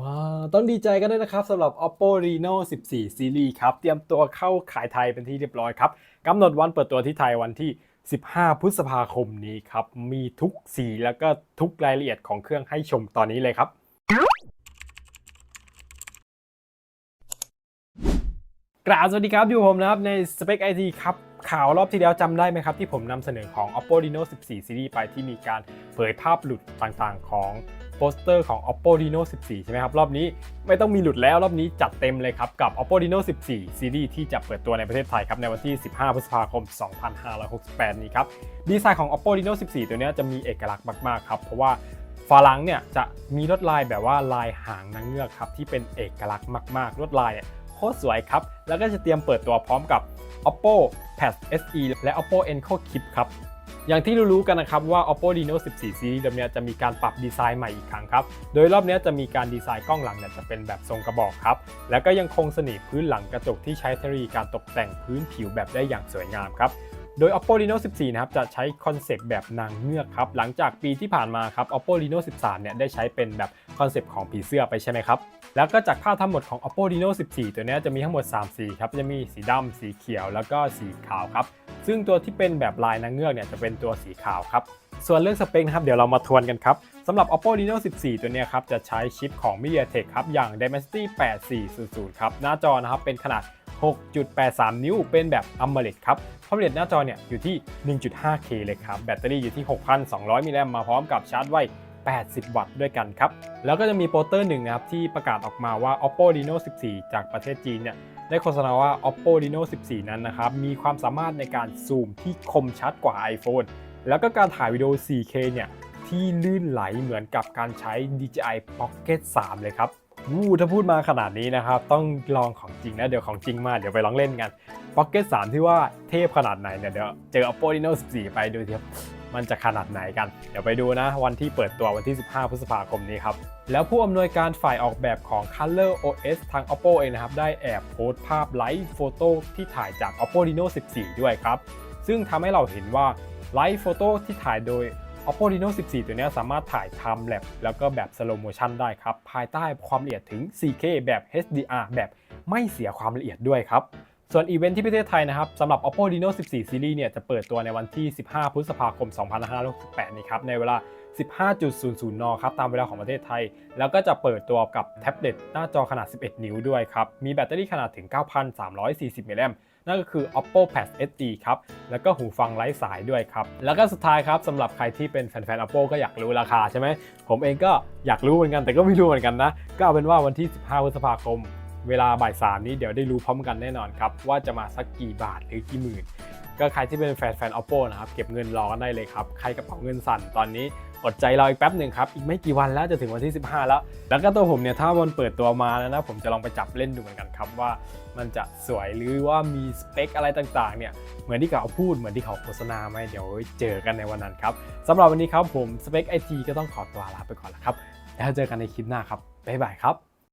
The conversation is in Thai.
ว้าวต้องดีใจกันด้วยนะครับสำหรับ Oppo Reno 14 Series ครับ เตรียมตัวเข้าขายไทยเป็นที่เรียบร้อยครับกำหนดวันเปิดตัวที่ไทยวันที่ 15 พฤษภาคมนี้ครับ มีทุกสีแล้วก็ทุกรายละเอียดของเครื่องให้ชมตอนนี้เลยครับกราบสวัสดีครับ อยู่ผมนะครับ ใน Spec IT ครับ ข่าวรอบที่แล้วจำได้ไหมครับ ที่ผมนำเสนอของ Oppo Reno 14 Series ไปที่มีการเผยภาพหลุดต่างๆของ ปสเตอร์ของ Oppo Reno 14 ใช่ไหมครับ รอบนี้ไม่ต้องมีหลุดแล้วรอบนี้จัดเต็มเลยครับ กับ Oppo Reno 14 Series ที่จะเปิดตัวในประเทศไทยครับ ในวันที่ 15 พฤษภาคม 2568 นี้ครับ ดีไซน์ของ Oppo Reno 14 ตัวนี้จะมีเอกลักษณ์มาก ๆ ครับ เพราะว่าฝาหลังเนี่ยจะมีลวดลายแบบว่าลายหางนางเงือกครับที่เป็นเอกลักษณ์มากๆลวดลายเนี่ยโคตรสวยครับ แล้วก็จะเตรียมเปิดตัวพร้อมกับ Oppo Pad SE และ Oppo Enco Clip ครับ อย่างที่รู้ๆกันนะครับว่า Oppo Reno 14 Series เดิมเนี้ยจะมีการปรับดีไซน์ใหม่อีกครั้งครับ โดยรอบนี้จะมีการดีไซน์กล้องหลังเนี่ยจะเป็นแบบทรงกระบอกครับ แล้วก็ยังคงสนิทพื้นหลังกระจกที่ใช้เทคโนโลยีการตกแต่งพื้นผิวแบบได้อย่างสวยงามครับ โดย Oppo Reno 14 นะครับ จะใช้คอนเซปต์แบบนางเงือกครับ หลังจากปีที่ผ่านมาครับ Oppo Reno 13 เนี่ย ได้ใช้เป็นแบบคอนเซปต์ของผีเสื้อไปใช่ไหมครับ แล้วก็จากภาพทั้งหมดของ Oppo Reno 14 ตัวนี้จะมีทั้งหมด 3 สีครับ จะมีสีดำ สีเขียว แล้วก็สีขาวครับ ซึ่งตัวที่เป็นแบบลายนางเงือกเนี่ย จะเป็นตัวสีขาวครับ ส่วนเรื่องสเปคนะครับ เดี๋ยวเรามาทวนกันครับสำหรับ Oppo Reno 14 ตัวนี้ครับ จะใช้ชิปของ MediaTek ครับ อย่าง Dimensity 8400 ครับ หน้าจอนะครับ เป็นขนาด 6.83 นิ้วเป็นแบบ AMOLED ครับความละเอียดหน้าจอเนี่ยอยู่ที่ 1.5K เลยครับ แบตเตอรี่อยู่ที่ 6,200 มิลลิแอมมาพร้อมกับชาร์จไว80 วัตต์ด้วยกันครับ แล้วก็จะมีโปสเตอร์หนึ่งนะครับ ที่ประกาศออกมาว่า Oppo Reno 14 จากประเทศจีนเนี่ย ได้โฆษณาว่า Oppo Reno 14 นั้นนะครับ มีความสามารถในการซูมที่คมชัดกว่า iPhone แล้วก็การถ่ายวิดีโอ 4K เนี่ย ที่ลื่นไหลเหมือนกับการใช้ DJI Pocket 3 เลยครับ วู้ถ้าพูดมาขนาดนี้นะครับ ต้องลองของจริงนะ เดี๋ยวของจริงมาเดี๋ยวไปลองเล่นกัน Pocket 3 ที่ว่าเทพขนาดไหนเนี่ยเดี๋ยวเจอ Oppo Reno 14 ไปดูทีครับมันจะขนาดไหนกัน เดี๋ยวไปดูนะ วันที่เปิดตัววันที่ 15 พฤษภาคมนี้ครับ แล้วผู้อำนวยการฝ่ายออกแบบของ Color OS ทาง Oppo เองนะครับ ได้แอบโพสต์ภาพไลฟ์โฟโต้ที่ถ่ายจาก Oppo Reno 14 ด้วยครับ ซึ่งทำให้เราเห็นว่าไลฟ์โฟโต้ที่ถ่ายโดย Oppo Reno 14 ตัวนี้สามารถถ่าย Time Lapse แล้วก็แบบ Slow Motion ได้ครับ ภายใต้ความละเอียดถึง 4K แบบ HDR แบบไม่เสียความละเอียดด้วยครับ ส่วนอีเวนท์ที่ประเทศไทยนะครับสำหรับ Oppo Reno 14 Series เนี่ยจะเปิดตัวในวันที่ 15 พฤษภาคม 2568 นี้ครับ ในเวลา 15.00 น ครับตามเวลาของประเทศไทย แล้วก็จะเปิดตัวกับแท็บเล็ตหน้าจอขนาด 11 นิ้วด้วยครับ มีแบตเตอรี่ขนาดถึง 9,340 มิลลิแอมป์ นั่นก็คือ Oppo Pad SE ครับ แล้วก็หูฟังไร้สายด้วยครับ แล้วก็สุดท้ายครับสำหรับใครที่เป็นแฟนๆ Oppo ก็อยากรู้ราคาใช่ไหม ผมเองก็อยากรู้เหมือนกันแต่ก็ไม่รู้เหมือนกันนะ ก็เอาเป็นว่าวันที่ 15 พฤษภาคม เวลาบ่ายสามนี้เดี๋ยวได้รู้พร้อมกันแน่นอนครับว่าจะมาสักกี่บาทหรือกี่หมื่น ก็ใครที่เป็นแฟนแฟน oppo นะครับเก็บเงินรอกันได้เลยครับใครกระเป๋าเงินสั่นตอนนี้ อดใจรออีกแป๊บหนึ่งครับ อีกไม่กี่วันแล้วจะถึงวันที่ 15 แล้ว แล้วก็ตัวผมเนี่ยถ้าวันเปิดตัวมาแล้วนะผมจะลองไปจับเล่นดูเหมือนกันครับว่า มันจะสวยหรือว่ามีสเปคอะไรต่างๆเนี่ยเหมือนที่เขาพูดเหมือนที่เขาโฆษณาไหมเดี๋ยวเจอกันในวันนั้นครับสำหรับวันนี้ครับผมสเปคไอทีก็ต้องขอตัวลาไปก่อนแล้วครับแล้วเจอกันในคลิปหน้าครับบ๊ายบายครับ